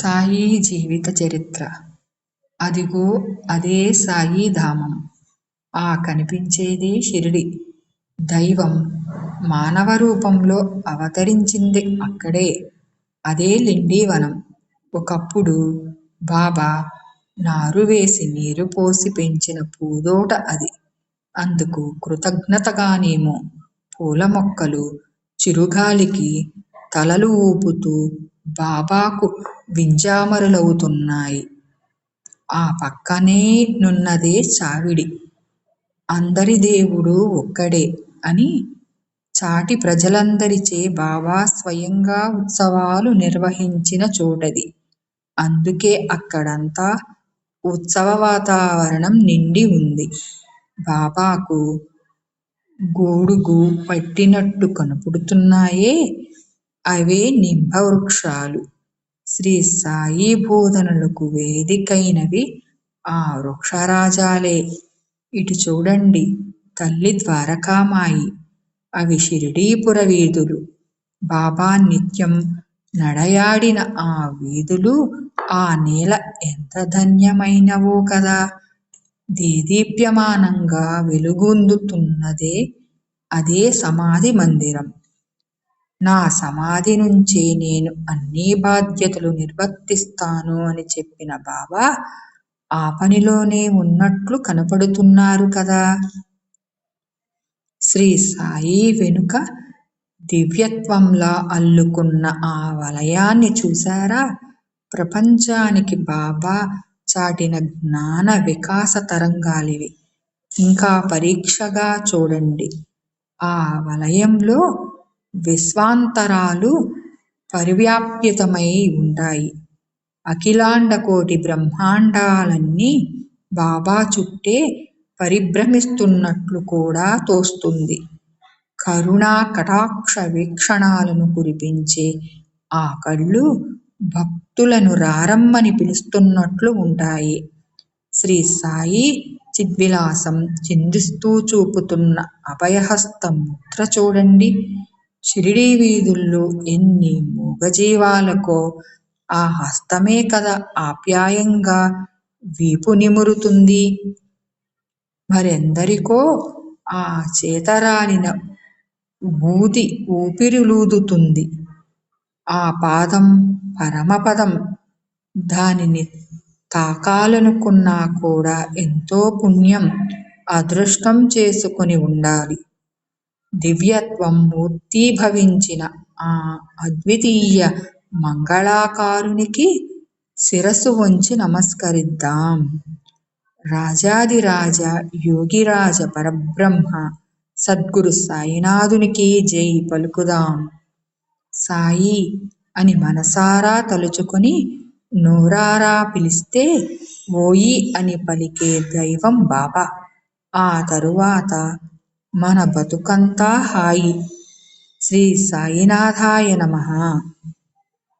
సాయి జీవిత చరిత్ర. అదిగో అదే సాయి ధామం. ఆ కనిపించేదే షిరిడి. దైవం మానవ రూపంలో అవతరించింది అక్కడే. అదే లిండీవనం ఒకప్పుడు బాబా నారు వేసి నీరు పోసి పెంచిన పూదోట అది. అందుకు కృతజ్ఞతగానేమో పూల మొక్కలు చిరుగాలికి తలలు ఊపుతూ బాబాకు వింజామరులవుతున్నాయి ఆ పక్కనే నున్నదే చావిడి. అందరి దేవుడు ఒక్కడే అని చాటి ప్రజలందరిచే బాబా స్వయంగా ఉత్సవాలు నిర్వహించిన చోటది. అందుకే అక్కడంతా ఉత్సవ వాతావరణం నిండి ఉంది. బాబాకు గొడుగు పట్టినట్టు కనపడుతున్నాయే. అవే నింబవృక్షాలు శ్రీ సాయి బోధనలకు వేదికైనవి ఆ వృక్షరాజాలే. ఇటు చూడండి తల్లి ద్వారకామాయి అవి షిరిడీపుర వీధులు. బాబా నిత్యం నడయాడిన ఆ వీధులు ఆ నేల ఎంత ధన్యమైనవో కదా. దేదీప్యమానంగా వెలుగొందుతున్నదే అదే సమాధి మందిరం. నా సమాధి నుంచే నేను అన్ని బాధ్యతలు నిర్వర్తిస్తాను అని చెప్పిన బాబా ఆ పనిలోనే ఉన్నట్లు కనపడుతున్నారు కదా. శ్రీ సాయి వెనుక దివ్యత్వంలా అల్లుకున్న ఆ వలయాన్ని చూశారా? ప్రపంచానికి బాబా చాటిన జ్ఞాన వికాస తరంగాలివి. ఇంకా పరీక్షగా చూడండి. ఆ వలయంలో విశ్వాంతరాలు పరివ్యాప్తితమై ఉంటాయి. అఖిలాండకోటి బ్రహ్మాండాలన్నీ బాబా చుట్టే పరిభ్రమిస్తున్నట్లు కూడా తోస్తుంది. కరుణా కటాక్ష వీక్షణాలను కురిపించే ఆ కళ్ళు భక్తులను రారమ్మని పిలుస్తున్నట్లు ఉంటాయి. శ్రీ సాయి చిద్విలాసం చిందిస్తూ చూపుతున్న అభయహస్త ముద్ర చూడండి. షిరిడీ వీధుల్లో ఎన్ని మూగజీవాలకో ఆ హస్తమే కదా ఆప్యాయంగా వీపు నిమురుతుంది. మరెందరికో ఆ చేతరానిన ఊది ఊపిరిలూదుతుంది. ఆ పాదం పరమపదం. దానిని తాకాలనుకున్నా కూడా ఎంతో పుణ్యం అదృష్టం చేసుకుని ఉండాలి. దివ్యత్వం మూర్తీభవించిన ఆ అద్వితీయ మంగళాకారునికి శిరస్సు వంచి నమస్కరిద్దాం. రాజాదిరాజ యోగిరాజ పరబ్రహ్మ సద్గురు సాయినాథునికి జై పలుకుదాం. సాయి అని మనసారా తలుచుకొని నోరారా పిలిస్తే ఓయి అని పలికే దైవం బాబా. ఆ తరువాత మన బతుకంతా హాయి. శ్రీ సాయినాథాయ నమ.